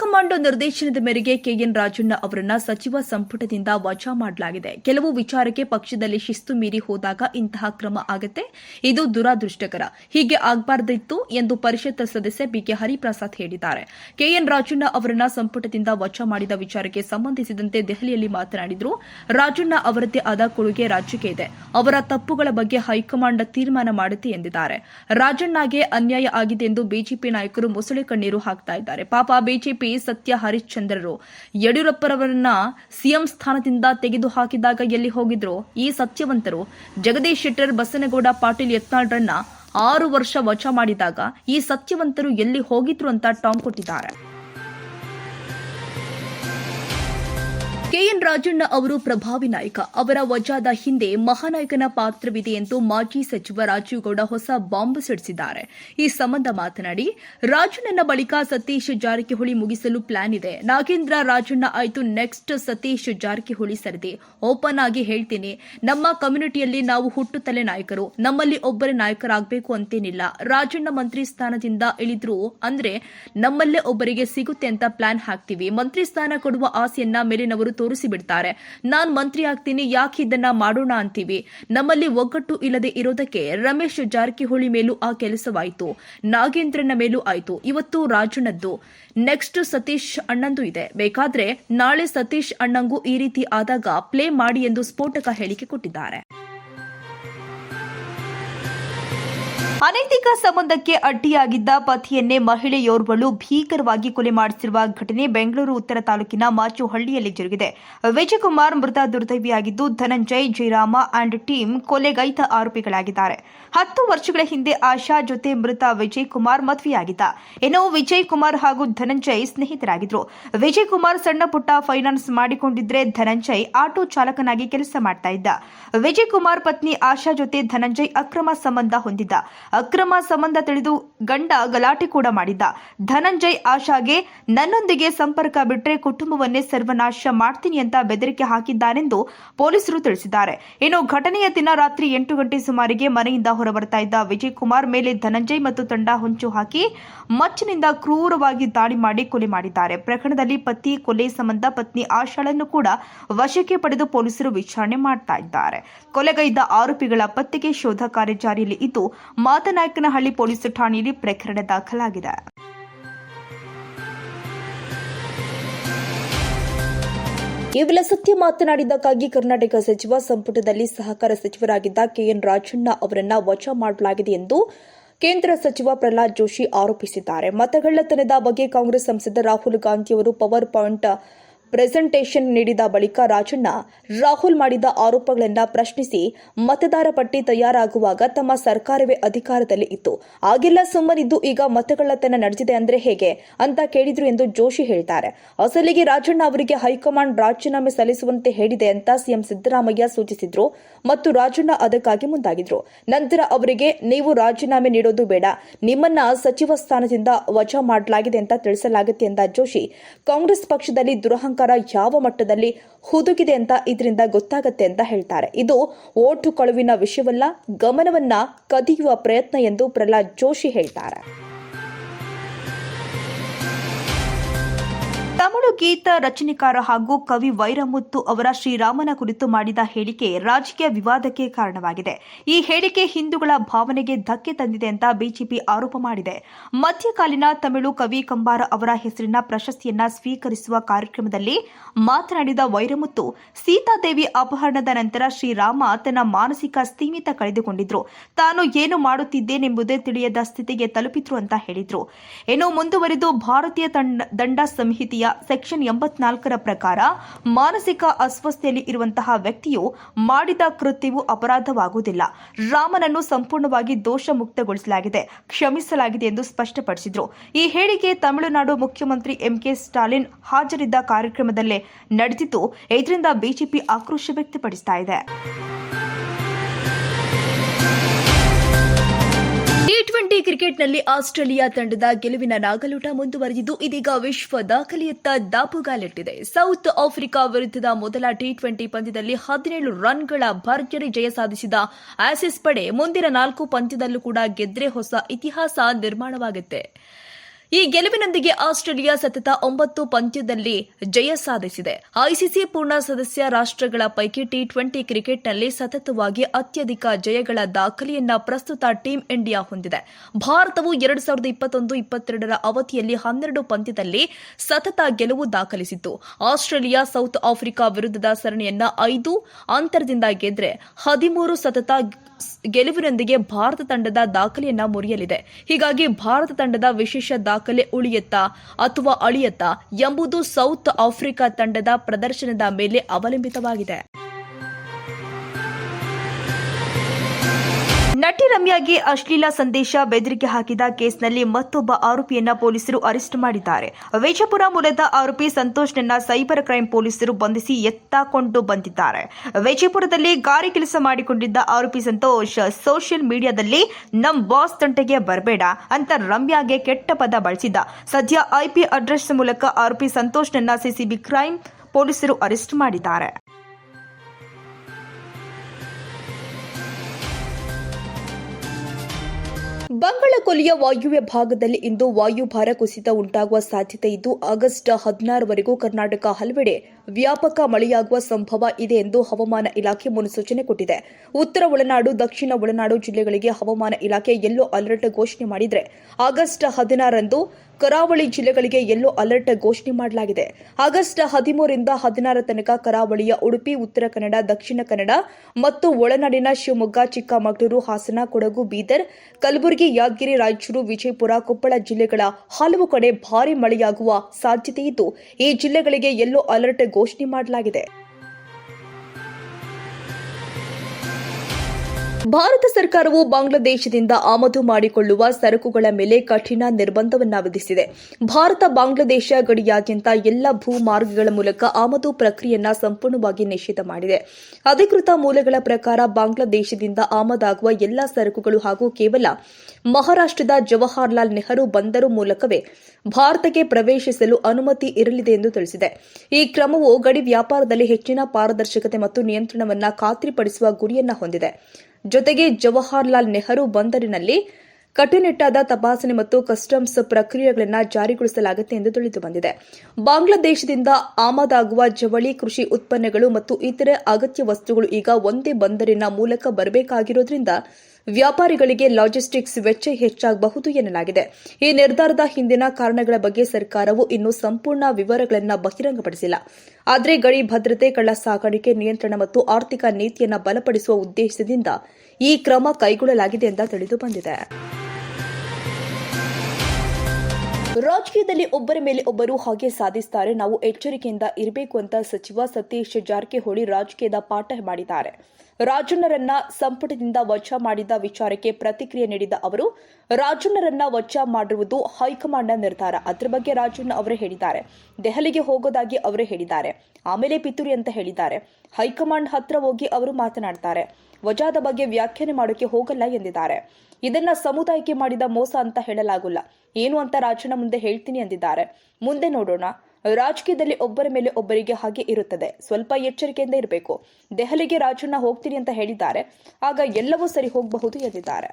High command ನಿರ್ದೇಶನದ ಮೇರೆಗೆ K N Rajanna ಅವರನ್ನ ಸಚಿವ ಸಂಪುಟದಿಂದ ವಜಾ ಮಾಡಲಾಗಿದೆ. ಕೆಲವು ವಿಚಾರಕ್ಕೆ ಪಕ್ಷದಲ್ಲಿ ಶಿಸ್ತು ಮೀರಿ ಹೋದಾಗ ಇಂತಹ ಕ್ರಮ ಆಗತ್ತೆ. ಇದು ದುರಾದೃಷ್ಟಕರ. ಹೀಗೆ ಆಗಬಾರ್ದಿತ್ತು ಎಂದು ಪರಿಷತ್ ಸದಸ್ಯ ಬಿಕೆ ಹರಿಪ್ರಸಾದ್ ಹೇಳಿದ್ದಾರೆ. ಕೆಎನ್ ರಾಜಣ್ಣ ಅವರನ್ನ ಸಂಪುಟದಿಂದ ವಜಾ ಮಾಡಿದ ವಿಚಾರಕ್ಕೆ ಸಂಬಂಧಿಸಿದಂತೆ ದೆಹಲಿಯಲ್ಲಿ ಮಾತನಾಡಿದ್ರು. ರಾಜಣ್ಣ ಅವರದ್ದೇ ಆದ ಕೊಡುಗೆ ರಾಜ್ಯಕ್ಕೆ ಇದೆ. ಅವರ ತಪ್ಪುಗಳ ಬಗ್ಗೆ ಹೈಕಮಾಂಡ್ ತೀರ್ಮಾನ ಮಾಡುತ್ತೆ ಎಂದಿದ್ದಾರೆ. ರಾಜಣ್ಣಗೆ ಅನ್ಯಾಯ ಆಗಿದೆ ಎಂದು ಬಿಜೆಪಿ ನಾಯಕರು ಮೊಸಳೆ ಕಣ್ಣೀರು ಹಾಕ್ತಾ ಇದ್ದಾರೆ. ಪಾಪ ಬಿಜೆಪಿ ಸತ್ಯ ಹರಿಶ್ಚಂದ್ರರು. ಯಡಿಯೂರಪ್ಪರವರನ್ನ ಸಿಎಂ ಸ್ಥಾನದಿಂದ ತೆಗೆದು ಹಾಕಿದಾಗ ಎಲ್ಲಿ ಹೋಗಿದ್ರು? ಈ ಸತ್ಯವಂತರು ಜಗದೀಶ್ ಶೆಟ್ಟರ್, ಬಸನಗೌಡ, ಪಾಟೀಲ್, ಯತ್ನಾಳ್ರನ್ನ ಆರು ವರ್ಷ ವಜಾ ಮಾಡಿದಾಗ ಈ ಸತ್ಯವಂತರು ಎಲ್ಲಿ ಹೋಗಿದ್ರು ಅಂತ ಟಾಂಗ್ ಕೊಟ್ಟಿದ್ದಾರೆ. ಕೆಎನ್ ರಾಜಣ್ಣ ಅವರು ಪ್ರಭಾವಿ ನಾಯಕ. ಅವರ ವಜಾದ ಹಿಂದೆ ಮಹಾನಾಯಕನ ಪಾತ್ರವಿದೆ ಎಂದು ಮಾಜಿ ಸಚಿವ ರಾಜೀವ್ಗೌಡ ಹೊಸ ಬಾಂಬ್ ಸಿಡಿಸಿದ್ದಾರೆ. ಈ ಸಂಬಂಧ ಮಾತನಾಡಿ, ರಾಜಣ್ಣನ ಬಳಿಕ ಸತೀಶ್ ಜಾರಕಿಹೊಳಿ ಮುಗಿಸಲು ಪ್ಲಾನ್ ಇದೆ. ನಾಗೇಂದ್ರ ರಾಜಣ್ಣ ಆಯ್ತು, ನೆಕ್ಸ್ಟ್ ಸತೀಶ್ ಜಾರಕಿಹೊಳಿ ಸರಿದೆ. ಓಪನ್ ಆಗಿ ಹೇಳ್ತೀನಿ, ನಮ್ಮ ಕಮ್ಯುನಿಟಿಯಲ್ಲಿ ನಾವು ಹುಟ್ಟುತ್ತಲೇ ನಾಯಕರು. ನಮ್ಮಲ್ಲಿ ಒಬ್ಬರೇ ನಾಯಕರಾಗಬೇಕು ಅಂತೇನಿಲ್ಲ. ರಾಜಣ್ಣ ಮಂತ್ರಿ ಸ್ಥಾನದಿಂದ ಇಳಿದ್ರು ಅಂದ್ರೆ ನಮ್ಮಲ್ಲೇ ಒಬ್ಬರಿಗೆ ಸಿಗುತ್ತೆ ಅಂತ ಪ್ಲಾನ್ ಹಾಕ್ತೀವಿ. ಮಂತ್ರಿ ಸ್ಥಾನ ಕೊಡುವ ಆಸೆಯನ್ನ ಮೇಲಿನವರು ತೋರಿಸಿ ಬಿಡ್ತಾರೆ ನಾನ್ ಮಂತ್ರಿ ಆಗ್ತೀನಿ, ಯಾಕೆ ಇದನ್ನ ಮಾಡೋಣ ಅಂತೀವಿ? ನಮ್ಮಲ್ಲಿ ಒಗ್ಗಟ್ಟು ಇಲ್ಲದೆ ಇರೋದಕ್ಕೆ ರಮೇಶ್ ಜಾರಕಿಹೊಳಿ ಮೇಲೂ ಆ ಕೆಲಸವಾಯಿತು. ನಾಗೇಂದ್ರನ ಮೇಲೂ ಆಯ್ತು. ಇವತ್ತು ರಾಜನದ್ದು. ನೆಕ್ಸ್ಟ್ ಸತೀಶ್ ಅಣ್ಣಂದು ಇದೆ. ಬೇಕಾದ್ರೆ ನಾಳೆ ಸತೀಶ್ ಅಣ್ಣಂಗೂ ಈ ರೀತಿ ಆದಾಗ ಪ್ಲೇ ಮಾಡಿ ಎಂದು ಸ್ಫೋಟಕ ಹೇಳಿಕೆ ಕೊಟ್ಟಿದ್ದಾರೆ. ಅನೈತಿಕ ಸಂಬಂಧಕ್ಕೆ ಅಡ್ಡಿಯಾಗಿದ್ದ ಪತಿಯನ್ನೇ ಮಹಿಳೆಯೋರ್ವಳು ಭೀಕರವಾಗಿ ಕೊಲೆ ಮಾಡಿಸಿರುವ ಘಟನೆ ಬೆಂಗಳೂರು ಉತ್ತರ ತಾಲೂಕಿನ ಮಾಚುಹಳ್ಳಿಯಲ್ಲಿ ಜರುಗಿದೆ. ವಿಜಯಕುಮಾರ್ ಮೃತ ದುರ್ದೈವಿಯಾಗಿದ್ದು ಧನಂಜಯ್, ಜಯರಾಮ ಅಂಡ್ ಟೀಮ್ ಕೊಲೆಗೈತ ಆರೋಪಿಗಳಾಗಿದ್ದಾರೆ. ಹತ್ತು ವರ್ಷಗಳ ಹಿಂದೆ ಆಶಾ ಜೊತೆ ಮೃತ ವಿಜಯ್ ಕುಮಾರ್ ಮದುವೆಯಾಗಿದ್ದ. ಇನ್ನು ವಿಜಯ್ ಕುಮಾರ್ ಹಾಗೂ ಧನಂಜಯ್ ಸ್ನೇಹಿತರಾಗಿದ್ರು. ವಿಜಯ್ ಕುಮಾರ್ ಸಣ್ಣ ಪುಟ್ಟ ಫೈನಾನ್ಸ್ ಮಾಡಿಕೊಂಡಿದ್ರೆ ಧನಂಜಯ್ ಆಟೋ ಚಾಲಕನಾಗಿ ಕೆಲಸ ಮಾಡ್ತಾ ಇದ್ದ. ವಿಜಯ್ ಕುಮಾರ್ ಪತ್ನಿ ಆಶಾ ಜೊತೆ ಧನಂಜಯ್ ಅಕ್ರಮ ಸಂಬಂಧ ಹೊಂದಿದ್ದ. ಅಕ್ರಮ ಸಂಬಂಧ ತಿಳಿದು ಗಂಡ ಗಲಾಟೆ ಕೂಡ ಮಾಡಿದ್ದ. ಧನಂಜಯ್ ಆಶಾಗೆ ನನ್ನೊಂದಿಗೆ ಸಂಪರ್ಕ ಬಿಟ್ರೆ ಕುಟುಂಬವನ್ನೇ ಸರ್ವನಾಶ ಮಾಡ್ತೀನಿ ಅಂತ ಬೆದರಿಕೆ ಹಾಕಿದ್ದಾನೆಂದು ಪೊಲೀಸರು ತಿಳಿಸಿದ್ದಾರೆ. ಇನ್ನು ಘಟನೆಯ ದಿನ ರಾತ್ರಿ ಎಂಟು ಗಂಟೆ ಸುಮಾರಿಗೆ ಮನೆಯಿಂದ ಹೊರಬರ್ತಾ ಇದ್ದ ವಿಜಯ್ ಕುಮಾರ್ ಮೇಲೆ ಧನಂಜಯ್ ಮತ್ತು ತಂಡ ಹೊಂಚು ಹಾಕಿ ಮಚ್ಚಿನಿಂದ ಕ್ರೂರವಾಗಿ ದಾಳಿ ಮಾಡಿ ಕೊಲೆ ಮಾಡಿದ್ದಾರೆ. ಪ್ರಕರಣದಲ್ಲಿ ಪತಿ, ಕೊಲೆ ಸಂಬಂಧ ಪತ್ನಿ ಆಶಾಳನ್ನು ಕೂಡ ವಶಕ್ಕೆ ಪಡೆದು ಪೊಲೀಸರು ವಿಚಾರಣೆ ಮಾಡ್ತಾ ಇದ್ದಾರೆ. ಕೊಲೆಗೈದ ಆರೋಪಿಗಳ ಪತ್ತೆಗೆ ಶೋಧ ಕಾರ್ಯ ಜಾರಿಯಲ್ಲಿ ಇದ್ದು ಮಾತನಾಯಕನಹಳ್ಳಿ ಪೊಲೀಸ್ ಠಾಣೆಯಲ್ಲಿ ಪ್ರಕರಣ ದಾಖಲಾಗಿದೆ. ಇವೆಲ್ಲ ಸತ್ಯ ಮಾತನಾಡಿದ್ದಕ್ಕಾಗಿ ಕರ್ನಾಟಕ ಸಚಿವ ಸಂಪುಟದಲ್ಲಿ ಸಹಕಾರ ಸಚಿವರಾಗಿದ್ದ ಕೆಎನ್ ರಾಜಣ್ಣ ಅವರನ್ನ ವಜಾ ಮಾಡಲಾಗಿದೆ ಎಂದು ಕೇಂದ್ರ ಸಚಿವ ಪ್ರಹ್ಲಾದ್ ಜೋಶಿ ಆರೋಪಿಸಿದ್ದಾರೆ. ಮತಗಳ್ಳತನದ ಬಗ್ಗೆ ಕಾಂಗ್ರೆಸ್ ಸಂಸದ ರಾಹುಲ್ ಗಾಂಧಿಯವರು ಪವರ್ ಪಾಯಿಂಟ್ ಪ್ರೆಸೆಂಟೇಷನ್ ನೀಡಿದ ಬಳಿಕ ರಾಜಣ್ಣ ರಾಹುಲ್ ಮಾಡಿದ ಆರೋಪಗಳನ್ನು ಪ್ರಶ್ನಿಸಿ ಮತದಾರ ಪಟ್ಟಿ ತಯಾರಾಗುವಾಗ ತಮ್ಮ ಸರ್ಕಾರವೇ ಅಧಿಕಾರದಲ್ಲಿ ಇತ್ತು. ಆಗೆಲ್ಲ ಸುಮ್ಮನಿದ್ದು ಈಗ ಮತಗಳತನ ನಡೆದಿದೆ ಅಂದ್ರೆ ಹೇಗೆ ಅಂತ ಕೇಳಿದ್ರು ಎಂದು ಜೋಶಿ ಹೇಳಿದ್ದಾರೆ ಅಸಲಿಗೆ ರಾಜಣ್ಣ ಅವರಿಗೆ ಹೈಕಮಾಂಡ್ ರಾಜೀನಾಮೆ ಸಲ್ಲಿಸುವಂತೆ ಹೇಳಿದೆ ಅಂತ ಸಿಎಂ ಸಿದ್ದರಾಮಯ್ಯ ಸೂಚಿಸಿದ್ರು ಮತ್ತು ರಾಜಣ್ಣ ಅದಕ್ಕಾಗಿ ಮುಂದಾಗಿದ್ರು. ನಂತರ ಅವರಿಗೆ ನೀವು ರಾಜೀನಾಮೆ ನೀಡೋದು ಬೇಡ, ನಿಮ್ಮನ್ನ ಸಚಿವ ಸ್ಥಾನದಿಂದ ವಜಾ ಮಾಡಲಾಗಿದೆ ಅಂತ ತಿಳಿಸಲಾಗುತ್ತೆ ಎಂದ ಜೋಶಿ. ಕಾಂಗ್ರೆಸ್ ಪಕ್ಷದಲ್ಲಿ ದುರಹಂಕಾರ ಯಾವ ಮಟ್ಟದಲ್ಲಿ ಹುದುಗಿದೆ ಅಂತ ಇದರಿಂದ ಗೊತ್ತಾಗತ್ತೆ ಅಂತ ಹೇಳ್ತಾರೆ. ಇದು ಓಟು ಕಳುವಿನ ವಿಷಯವಲ್ಲ, ಗಮನವನ್ನ ಕದಿಯುವ ಪ್ರಯತ್ನ ಎಂದು ಪ್ರಹ್ಲಾದ್ ಜೋಶಿ ಹೇಳ್ತಾರೆ. ಗೀತ ರಚನೆಕಾರ ಹಾಗೂ ಕವಿ ವೈರಮುತ್ತು ಅವರ ಶ್ರೀರಾಮನ ಕುರಿತು ಮಾಡಿದ ಹೇಳಿಕೆ ರಾಜಕೀಯ ವಿವಾದಕ್ಕೆ ಕಾರಣವಾಗಿದೆ. ಈ ಹೇಳಿಕೆ ಹಿಂದೂಗಳ ಭಾವನೆಗೆ ಧಕ್ಕೆ ತಂದಿದೆ ಅಂತ ಬಿಜೆಪಿ ಆರೋಪ ಮಾಡಿದೆ. ಮಧ್ಯಕಾಲೀನ ತಮಿಳು ಕವಿ ಕಂಬಾರ ಅವರ ಹೆಸರಿನ ಪ್ರಶಸ್ತಿಯನ್ನ ಸ್ವೀಕರಿಸುವ ಕಾರ್ಯಕ್ರಮದಲ್ಲಿ ಮಾತನಾಡಿದ ವೈರಮುತ್ತು, ಸೀತಾದೇವಿ ಅಪಹರಣದ ನಂತರ ಶ್ರೀರಾಮ ತನ್ನ ಮಾನಸಿಕ ಸ್ಥೀಮಿತ ಕಳೆದುಕೊಂಡಿದ್ರು. ತಾನು ಏನು ಮಾಡುತ್ತಿದ್ದೇನೆಂಬುದೇ ತಿಳಿಯದ ಸ್ಥಿತಿಗೆ ತಲುಪಿತ್ರು ಅಂತ ಹೇಳಿದ್ರು. ಇನ್ನು ಮುಂದುವರೆದು ಭಾರತೀಯ ದಂಡ ಸಂಹಿತೆಯ ಸೆಕ್ಷನ್ ಎಂಬತ್ನಾಲ್ಕರ ಪ್ರಕಾರ ಮಾನಸಿಕ ಅಸ್ವಸ್ಥೆಯಲ್ಲಿ ಇರುವಂತಹ ವ್ಯಕ್ತಿಯು ಮಾಡಿದ ಕೃತ್ಯವು ಅಪರಾಧವಾಗುವುದಿಲ್ಲ. ರಾಮನನ್ನು ಸಂಪೂರ್ಣವಾಗಿ ದೋಷ ಮುಕ್ತಗೊಳಿಸಲಾಗಿದೆ ಕ್ಷಮಿಸಲಾಗಿದೆ ಎಂದು ಸ್ಪಷ್ಟಪಡಿಸಿದರು. ಈ ಹೇಳಿಕೆ ತಮಿಳುನಾಡು ಮುಖ್ಯಮಂತ್ರಿ ಎಂಕೆ ಸ್ಟಾಲಿನ್ ಹಾಜರಿದ್ದ ಕಾರ್ಯಕ್ರಮದಲ್ಲೇ ನಡೆದಿದ್ದು, ಇದರಿಂದ ಬಿಜೆಪಿ ಆಕ್ರೋಶ ವ್ಯಕ್ತಪಡಿಸ್ತಾ ಇದೆ. ಟ್ವೆಂಟಿ ಕ್ರಿಕೆಟ್ನಲ್ಲಿ ಆಸ್ಟ್ರೇಲಿಯಾ ತಂಡದ ಗೆಲುವಿನ ನಾಗಲೋಟ ಮುಂದುವರೆದಿದ್ದು, ಇದೀಗ ವಿಶ್ವ ದಾಖಲೆಯತ್ತ ದಾಪುಗಾಲಿಟ್ಟಿದೆ ಸೌತ್ ಆಫ್ರಿಕಾ ವಿರುದ್ಧದ ಮೊದಲ ಟಿ ಟ್ವೆಂಟಿ ಪಂದ್ಯದಲ್ಲಿ ಹದಿನೇಳು ರನ್ಗಳ ಭರ್ಜರಿ ಜಯ ಸಾಧಿಸಿದ ಆಸಿಸ್ ಪಡೆ ಮುಂದಿನ ನಾಲ್ಕು ಪಂದ್ಯದಲ್ಲೂ ಕೂಡ ಗೆದ್ರೆ ಹೊಸ ಇತಿಹಾಸ ನಿರ್ಮಾಣವಾಗುತ್ತೆ. ಈ ಗೆಲುವಿನೊಂದಿಗೆ ಆಸ್ಟ್ರೇಲಿಯಾ ಸತತ ಒಂಬತ್ತು ಪಂದ್ಯದಲ್ಲಿ ಜಯ ಸಾಧಿಸಿದೆ. ಐಸಿಸಿ ಪೂರ್ಣ ಸದಸ್ಯ ರಾಷ್ಟ್ರಗಳ ಪೈಕಿ ಟಿ ಟ್ವೆಂಟಿ ಕ್ರಿಕೆಟ್ನಲ್ಲಿ ಸತತವಾಗಿ ಅತ್ಯಧಿಕ ಜಯಗಳ ದಾಖಲೆಯನ್ನ ಪ್ರಸ್ತುತ ಟೀಂ ಇಂಡಿಯಾ ಹೊಂದಿದೆ. ಭಾರತವು ಎರಡು ಸಾವಿರದ ಇಪ್ಪತ್ತೊಂದು ಇಪ್ಪತ್ತೆರಡರ ಅವಧಿಯಲ್ಲಿ ಹನ್ನೆರಡು ಪಂದ್ಯದಲ್ಲಿ ಸತತ ಗೆಲುವು ದಾಖಲಿಸಿತ್ತು. ಆಸ್ಟ್ರೇಲಿಯಾ, ಸೌತ್ ಆಫ್ರಿಕಾ ವಿರುದ್ಧದ ಸರಣಿಯನ್ನ ಐದು ಅಂತರದಿಂದ ಗೆದ್ರೆ ಹದಿಮೂರು ಸತತ ಗೆಲುವಿನೊಂದಿಗೆ ಭಾರತ ತಂಡದ ದಾಖಲೆಯನ್ನ ಮುರಿಯಲಿದೆ. ಹೀಗಾಗಿ ಭಾರತ ತಂಡದ ವಿಶೇಷ ದಾಖಲೆ ಉಳಿಯುತ್ತಾ ಅಥವಾ ಅಳಿಯುತ್ತಾ ಎಂಬುದು ಸೌತ್ ಆಫ್ರಿಕಾ ತಂಡದ ಪ್ರದರ್ಶನದ ಮೇಲೆ ಅವಲಂಬಿತವಾಗಿದೆ. ನಟಿ ರಮ್ಯಾಗೆ ಅಶ್ಲೀಲ ಸಂದೇಶ ಬೆದರಿಕೆ ಹಾಕಿದ ಕೇಸ್ನಲ್ಲಿ ಮತ್ತೊಬ್ಬ ಆರೋಪಿಯನ್ನ ಪೊಲೀಸರು ಅರೆಸ್ಟ್ ಮಾಡಿದ್ದಾರೆ. ವಿಜಯಪುರ ಮೂಲದ ಆರೋಪಿ ಸಂತೋಷ್ನನ್ನ ಸೈಬರ್ ಕ್ರೈಂ ಪೊಲೀಸರು ಬಂಧಿಸಿ ಎತ್ತಾಕೊಂಡು ಬಂದಿದ್ದಾರೆ. ವಿಜಯಪುರದಲ್ಲಿ ಗಾರಿ ಕೆಲಸ ಮಾಡಿಕೊಂಡಿದ್ದ ಆರೋಪಿ ಸಂತೋಷ್ ಸೋಷಿಯಲ್ ಮೀಡಿಯಾದಲ್ಲಿ ನಮ್ ಬಾಸ್ ತಂಟೆಗೆ ಬರಬೇಡ ಅಂತ ರಮ್ಯಾಗೆ ಕೆಟ್ಟ ಪದ ಬಳಸಿದ್ದ. ಸದ್ಯ ಐಪಿ ಅಡ್ರೆಸ್ ಮೂಲಕ ಆರೋಪಿ ಸಂತೋಷ್ನನ್ನ ಸಿಸಿಬಿ ಕ್ರೈಂ ಪೊಲೀಸರು ಅರೆಸ್ಟ್ ಮಾಡಿದ್ದಾರೆ. ಬಂಗಾಳಕೊಲ್ಲಿಯ ವಾಯುವ್ಯ ಭಾಗದಲ್ಲಿ ಇಂದು ವಾಯುಭಾರ ಕುಸಿತ ಉಂಟಾಗುವ ಸಾಧ್ಯತೆ ಇದ್ದು ಆಗಸ್ಟ್ ಹದಿನಾರವರೆಗೂ ಕರ್ನಾಟಕ ಹಲವೆಡೆ ವ್ಯಾಪಕ ಮಳೆಯಾಗುವ ಸಂಭವ ಇದೆ ಎಂದು ಹವಾಮಾನ ಇಲಾಖೆ ಮುನ್ಸೂಚನೆ ಕೊಟ್ಟಿದೆ. ಉತ್ತರ ಒಳನಾಡು, ದಕ್ಷಿಣ ಒಳನಾಡು ಜಿಲ್ಲೆಗಳಿಗೆ ಹವಾಮಾನ ಇಲಾಖೆ ಯೆಲ್ಲೋ ಅಲರ್ಟ್ ಘೋಷಣೆ ಮಾಡಿದರೆ ಆಗಸ್ಟ್ ಹದಿನಾರರಂದು ಕರಾವಳಿ ಜಿಲ್ಲೆಗಳಿಗೆ ಯೆಲ್ಲೋ ಅಲರ್ಟ್ ಘೋಷಣೆ ಮಾಡಲಾಗಿದೆ. ಆಗಸ್ಟ್ ಹದಿಮೂರರಿಂದ ಹದಿನಾರ ತನಕ ಕರಾವಳಿಯ ಉಡುಪಿ, ಉತ್ತರ ಕನ್ನಡ, ದಕ್ಷಿಣ ಕನ್ನಡ ಮತ್ತು ಒಳನಾಡಿನ ಶಿವಮೊಗ್ಗ, ಚಿಕ್ಕಮಗಳೂರು, ಹಾಸನ, ಕೊಡಗು, ಬೀದರ್, ಕಲಬುರಗಿ, ಯಾದಗಿರಿ, ರಾಯಚೂರು, ವಿಜಯಪುರ, ಕೊಪ್ಪಳ ಜಿಲ್ಲೆಗಳ ಹಲವು ಕಡೆ ಭಾರೀ ಮಳೆಯಾಗುವ ಸಾಧ್ಯತೆಯಿದ್ದು ಈ ಜಿಲ್ಲೆಗಳಿಗೆ ಯೆಲ್ಲೋ ಅಲರ್ಟ್ ಘೋಷಣೆ ಮಾಡಲಾಗಿದೆ. ಭಾರತ ಸರ್ಕಾರವು ಬಾಂಗ್ಲಾದೇಶದಿಂದ ಆಮದು ಮಾಡಿಕೊಳ್ಳುವ ಸರಕುಗಳ ಮೇಲೆ ಕಠಿಣ ನಿರ್ಬಂಧವನ್ನು ವಿಧಿಸಿದೆ. ಭಾರತ ಬಾಂಗ್ಲಾದೇಶ ಗಡಿಯಾದ್ಯಂತ ಎಲ್ಲ ಭೂ ಮಾರ್ಗಗಳ ಮೂಲಕ ಆಮದು ಪ್ರಕ್ರಿಯೆಯನ್ನು ಸಂಪೂರ್ಣವಾಗಿ ನಿಷೇಧ ಮಾಡಿದೆ. ಅಧಿಕೃತ ಮೂಲಗಳ ಪ್ರಕಾರ ಬಾಂಗ್ಲಾದೇಶದಿಂದ ಆಮದಾಗುವ ಎಲ್ಲ ಸರಕುಗಳು ಹಾಗೂ ಕೇವಲ ಮಹಾರಾಷ್ಟ್ರದ ಜವಾಹರ್ಲಾಲ್ ನೆಹರು ಬಂದರು ಮೂಲಕವೇ ಭಾರತಕ್ಕೆ ಪ್ರವೇಶಿಸಲು ಅನುಮತಿ ಇರಲಿದೆ ಎಂದು ತಿಳಿಸಿದೆ. ಈ ಕ್ರಮವು ಗಡಿ ವ್ಯಾಪಾರದಲ್ಲಿ ಹೆಚ್ಚಿನ ಪಾರದರ್ಶಕತೆ ಮತ್ತು ನಿಯಂತ್ರಣವನ್ನು ಖಾತ್ರಿಪಡಿಸುವ ಗುರಿಯನ್ನು ಹೊಂದಿದೆ. ಜೊತೆಗೆ ಜವಾಹರ್ಲಾಲ್ ನೆಹರು ಬಂದರಿನಲ್ಲಿ ಕಟ್ಟುನಿಟ್ಟಾದ ತಪಾಸಣೆ ಮತ್ತು ಕಸ್ಟಮ್ಸ್ ಪ್ರಕ್ರಿಯೆಗಳನ್ನು ಜಾರಿಗೊಳಿಸಲಾಗುತ್ತೆ ಎಂದು ತಿಳಿದು ಬಂದಿದೆ. ಬಾಂಗ್ಲಾದೇಶದಿಂದ ಆಮದಾಗುವ ಜವಳಿ ಕೃಷಿ ಉತ್ಪನ್ನಗಳು ಮತ್ತು ಇತರೆ ಅಗತ್ಯ ವಸ್ತುಗಳು ಈಗ ಒಂದೇ ಬಂದರಿನ ಮೂಲಕ ಬರಬೇಕಾಗಿರೋದ್ರಿಂದ ವ್ಯಾಪಾರಿಗಳಿಗೆ ಲಾಜಿಸ್ಟಿಕ್ಸ್ ವೆಚ್ಚ ಹೆಚ್ಚಾಗಬಹುದು ಎನ್ನಲಾಗಿದೆ. ಈ ನಿರ್ಧಾರದ ಹಿಂದಿನ ಕಾರಣಗಳ ಬಗ್ಗೆ ಸರ್ಕಾರವು ಇನ್ನೂ ಸಂಪೂರ್ಣ ವಿವರಗಳನ್ನು ಬಹಿರಂಗಪಡಿಸಿಲ್ಲ. ಆದರೆ ಗಡಿ ಭದ್ರತೆ, ಕಳ್ಳ ಸಾಗಾಣಿಕೆ, ನಿಯಂತ್ರಣ ಮತ್ತು ಆರ್ಥಿಕ ನೀತಿಯನ್ನು ಬಲಪಡಿಸುವ ಉದ್ದೇಶದಿಂದ ಈ ಕ್ರಮ ಕೈಗೊಳ್ಳಲಾಗಿದೆ ಎಂದು ತಿಳಿದು ಬಂದಿದೆ. ರಾಜಕೀಯದಲ್ಲಿ ಒಬ್ಬರ ಮೇಲೆ ಒಬ್ಬರು ಹಾಗೆ ಸಾಧಿಸ್ತಾರೆ, ನಾವು ಎಚ್ಚರಿಕೆಯಿಂದ ಇರಬೇಕು ಅಂತ ಸಚಿವ ಸತೀಶ್ ಜಾರಕಿಹೊಳಿ ರಾಜಕೀಯದ ಪಾಠ ಮಾಡಿದ್ದಾರೆ. ರಾಜಣ್ಣರನ್ನ ಸಂಪುಟದಿಂದ ವಜಾ ಮಾಡಿದ ವಿಚಾರಕ್ಕೆ ಪ್ರತಿಕ್ರಿಯೆ ನೀಡಿದ ಅವರು, ರಾಜಣ್ಣರನ್ನ ವಜಾ ಮಾಡಿರುವುದು ಹೈಕಮಾಂಡ್ನ ನಿರ್ಧಾರ, ಅದರ ಬಗ್ಗೆ ರಾಜಣ್ಣ ಅವರೇ ಹೇಳಿದ್ದಾರೆ. ದೆಹಲಿಗೆ ಹೋಗೋದಾಗಿ ಅವರೇ ಹೇಳಿದ್ದಾರೆ. ಆಮೇಲೆ ಪಿತೂರಿ ಅಂತ ಹೇಳಿದ್ದಾರೆ. ಹೈಕಮಾಂಡ್ ಹತ್ರ ಹೋಗಿ ಅವರು ಮಾತನಾಡ್ತಾರೆ. ವಜಾದ ಬಗ್ಗೆ ವ್ಯಾಖ್ಯಾನ ಮಾಡೋಕೆ ಹೋಗಲ್ಲ ಎಂದಿದ್ದಾರೆ. ಇದನ್ನ ಸಮುದಾಯಕ್ಕೆ ಮಾಡಿದ ಮೋಸ ಅಂತ ಹೇಳಲಾಗಲ್ಲ. ಏನು ಅಂತ ರಾಜಣ್ಣ ಮುಂದೆ ಹೇಳ್ತೀನಿ ಅಂದಿದ್ದಾರೆ. ಮುಂದೆ ನೋಡೋಣ. ರಾಜಕೀಯದಲ್ಲಿ ಒಬ್ಬರ ಮೇಲೆ ಒಬ್ಬರಿಗೆ ಹಾಗೆ ಇರುತ್ತದೆ. ಸ್ವಲ್ಪ ಎಚ್ಚರಿಕೆಯಿಂದ ಇರಬೇಕು. ದೆಹಲಿಗೆ ರಾಜಣ್ಣ ಹೋಗ್ತೀನಿ ಅಂತ ಹೇಳಿದ್ದಾರೆ. ಆಗ ಎಲ್ಲವೂ ಸರಿ ಹೋಗಬಹುದು ಎಂದಿದ್ದಾರೆ.